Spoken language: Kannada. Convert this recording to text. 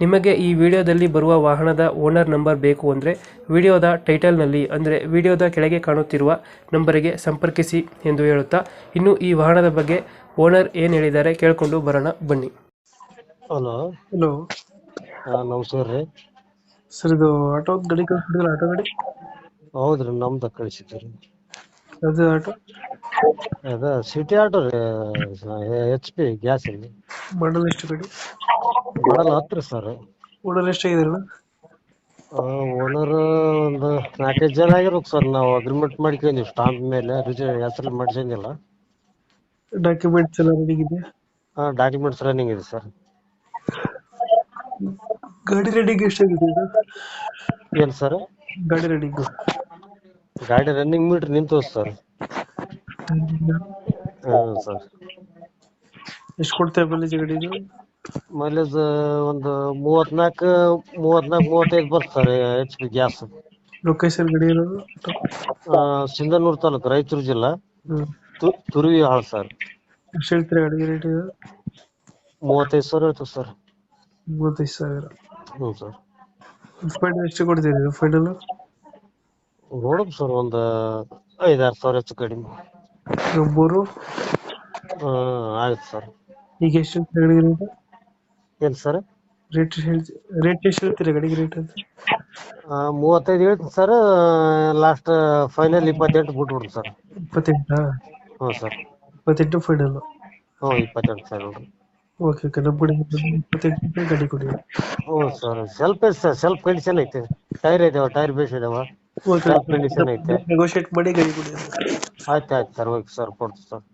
ನಿಮಗೆ ಈ ವಿಡಿಯೋದಲ್ಲಿ ಬರುವ ವಾಹನದ ಓನರ್ ನಂಬರ್ ಬೇಕು ಅಂದರೆ ವಿಡಿಯೋದ ಟೈಟಲ್ನಲ್ಲಿ ಅಂದರೆ ವಿಡಿಯೋದ ಕೆಳಗೆ ಕಾಣುತ್ತಿರುವ ನಂಬರಿಗೆ ಸಂಪರ್ಕಿಸಿ ಎಂದು ಹೇಳುತ್ತಾ ಇನ್ನು ಈ ವಾಹನದ ಬಗ್ಗೆ ಓನರ್ ಏನು ಹೇಳಿದ್ದಾರೆ ಕೇಳಿಕೊಂಡು ಬರೋಣ ಬನ್ನಿ. ಹಲೋ. ಹಲೋ. ಹಾ ನಮಸ್ಕಾರ ರೀ. ಸರ್ ಇದು ಆಟೋ ಗಾಡಿ ಕಳಿಸ್ಬಿಟ್ಟಿದ್ರೆ ಆಟೋ ಗಾಡಿ? ನಮ್ದು ನಮ್ದ ಕಳಿಸಿದ್ರಿ ಅದು ಆಟೋ? ಅದ ಸಿಟಿ ಆಟೋ ರೀ ಎಚ್ ಪಿ ಗ್ಯಾಸ್ ಇಲ್ಲಿ ಮಾಡಲ್ ಎಷ್ಟು ಗಾಡಿ? ಮಾಡಲ್ ಹತ್ರ ಸರ್ ಓನರ್ ಎಷ್ಟಾಗಿದಾರಣ ಓನರ್ ಒಂದು ನಾಲ್ಕೈದು ಜನ ಆಗಿರ್ಬೇಕು ಸರ್ ನಾವು ಅಗ್ರಿಮೆಂಟ್ ಮಾಡ್ಕೊಂಡಿವಿ ಸ್ಟಾಂಪ್ ಮೇಲೆ ರಿಜಿಸ್ಟರ್ ಹೆಸರು ಮಾಡ್ಸಂಗಿಲ್ಲ. ಡಾಕ್ಯುಮೆಂಟ್ಸ್ ಎಲ್ಲ ರೆಡಿ ಇದೆ ಹಾ ಡಾಕ್ಯುಮೆಂಟ್ಸ್ ರನ್ನಿಂಗ್ ಇದೆ ಸರ್ ಗಾಡಿ ರೆಡಿಗೆ ಎಷ್ಟಾಗಿದೆ ಸರ್ ಏನ್ ಸರ್ ಗಾಡಿ ರೆಡಿಂಗು ಗಾಡಿ ರನ್ನಿಂಗ್ ಮೀಟ್ರ್ ನಿಂತು ಸರ್ ಹ್ಮ್ ಸರ್ ಎಷ್ಟು ಕೊಡ್ತೇವೆ ಮೈಲೇಜ್ ಗಾಡಿ ಇದು ಮೈಲೇಜ್ ಒಂದು ಮೂವತ್ನಾಲ್ಕು ಮೂವತ್ನಾಲ್ಕು ಮೂವತ್ತೈದು ಬರ್ತಾರೆ ಎಚ್ ಪಿ ಗ್ಯಾಸ್. ಲೊಕೇಶನ್ ಗಡಿ ಇರೋದು? ಸಿಂಧನೂರು ತಾಲೂಕು ರಾಯಚೂರು ಜಿಲ್ಲಾ. ತು- ತುರುವಿ ಹಾಳ್ ಸರ್. ಎಷ್ಟು ಹೇಳ್ತೀರಾ ಗಾಡಿಗೆ ರೇಟ್ ಇದು? ಮೂವತ್ತೈದು ಸಾವಿರ ಇರ್ತದೆ ಸರ್. ಮೂವತ್ತೈದು ಸಾವಿರ. ಹ್ಞೂ ಸರ್. ಫೈನಲ್ ಎಷ್ಟು ಕೊಡ್ತೀರಿ ಇದು ಫೈನಲ್ ನೋಡಮ್ ಸರ್ ಒಂದು ಐದಾರು ಸಾವಿರ ಹೆಚ್ಚು ಕಡಿಮೆ. ಮೂರು? ಹಾಂ ಆಯ್ತು ಸರ್. ಈಗ ಎಷ್ಟು ಹೇಳ್ತೀರಾ ಗಾಡಿಗೆ ರೇಟ್ ಏನು ಸರ್. ರೇಟ್ ಹೇಳ್ತಿ ರೇಟ್ ಎಷ್ಟು ಹೇಳ್ತೀರಾ ಗಾಡಿಗೆ ರೇಟ್ ಮೂವತ್ತೈದು ಹೇಳ್ತೀನಿ ಸರ್. ಲಾಸ್ಟ್ ಫೈನಲ್ ಇಪ್ಪತ್ತೆಂಟು ಬಿಟ್ಬಿಡ್ರಿ ಸರ್. ಇಪ್ಪತ್ತೆಂಟಾ? ಹ್ಞೂ ಸರ್. ಇಪ್ಪತ್ತೆಂಟು ಫೈನಲ್ ಹ್ಞೂ ಇಪ್ಪತ್ತೆಂಟು ಸರ್ ಓಕೆ ಓಕೆ ನಮ್ಮ ಕಡೆ ಇಪ್ಪತ್ತೆಂಟು ಗಾಡಿ ಕೊಡಿ. ಹ್ಞೂ sir. Self sir self condition ಐತೆ. ಟೈರ್ ಇದಾವೆ ಟೈರ್ ಬೇಸ್ ಇದಾವೆ. ಓಕೆ ಸೆಲ್ಫ್ ಕಂಡೀಷನ್ ಐತೆ. ನೆಗೋಷಿಯೇಟ್ ಮಾಡಿ ಗಡಿ ಕೊಡಿ ಆಯ್ತು ಆಯ್ತು ಸರ್. ಓಕೆ ಸರ್ ಕೊಡ್ತೀವಿ ಸರ್.